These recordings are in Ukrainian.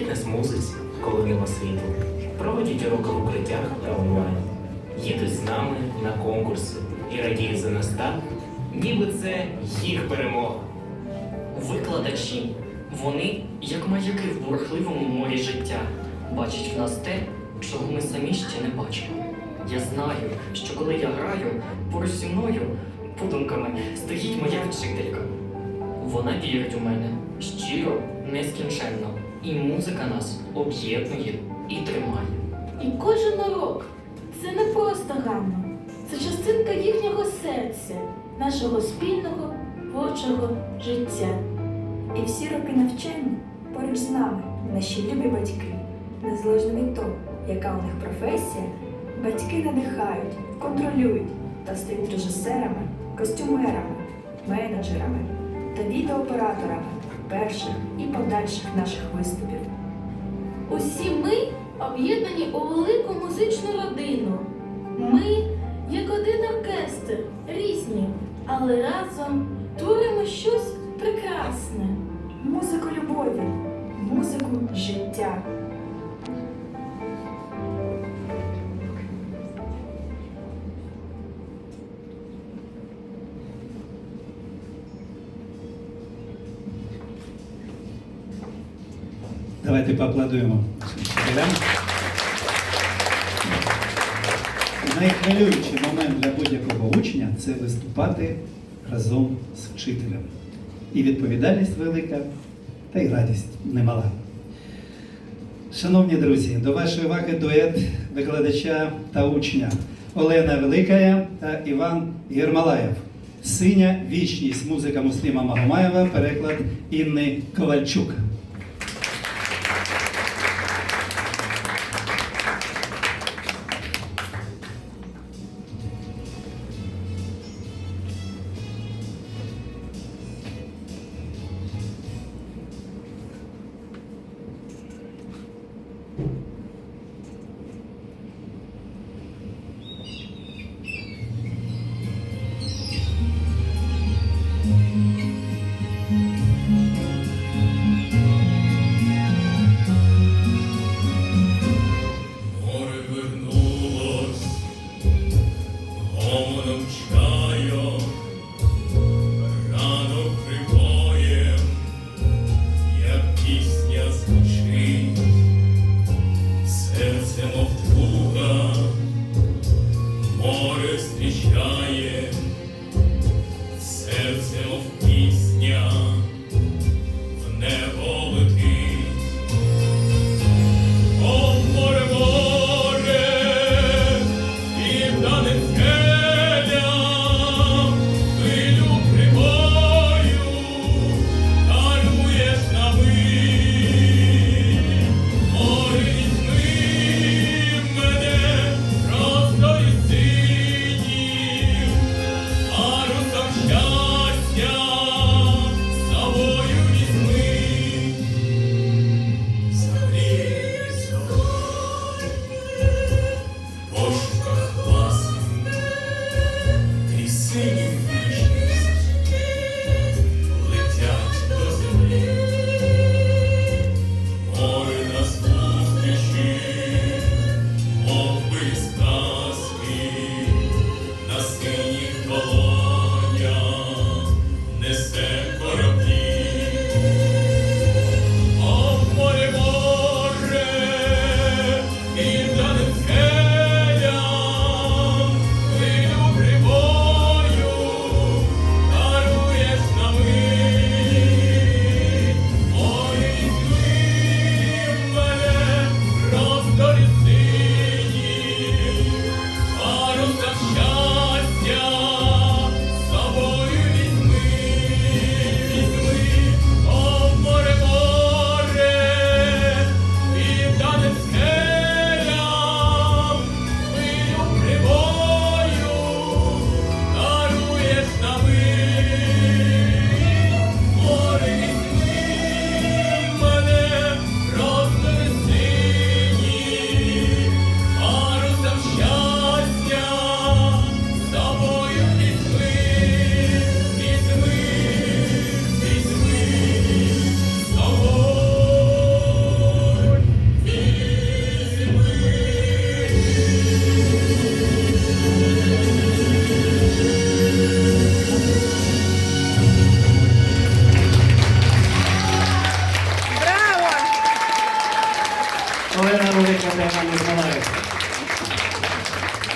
нас музиці, коли нема світу, проводять уроки в укриттях та онлайн, їдуть з нами на конкурси і радіють за нас так, ніби це їх перемога. Викладачі, вони як маяки в бурхливому морі життя, бачать в нас те, чого ми самі ще не бачимо. Я знаю, що коли я граю, поруч зі мною подумками стоїть моя вчителька. Вона вірить у мене щиро, нескінченно, і музика нас об'єднує і тримає. І кожен урок це не просто гамма, це частинка їхнього серця, нашого спільного творчого життя. І всі роки навчання поруч з нами, наші любі батьки, незалежно від того, яка у них професія, батьки надихають, контролюють та стають режисерами, костюмерами, менеджерами та відеооператорами перших і подальших наших виступів. Усі ми об'єднані у велику музичну родину. Ми, як один оркестр, різні, але разом творимо щось прекрасне. Музику любові, музику життя. Давайте поаплодуємо. Найхвилюючий момент для будь-якого учня це виступати разом з вчителем. І відповідальність велика, та й радість немала. Шановні друзі, до вашої уваги дует викладача та учня Олена Великая та Іван Єрмалаєв. Синя вічність музика Мусліма Магомаєва, переклад Інни Ковальчук.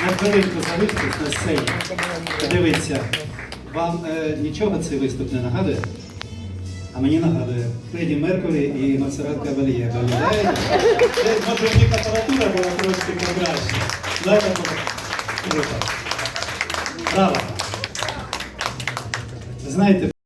На хвилинку залиштесь на сцені. Подивіться, вам е, нічого цей виступ не нагадує? А мені нагадує Фредді Меркурі і Монсеррат. Пам'ятаєте? Це, Може, в них апаратура була трошки. Знаєте, круто. Браво! Знаєте,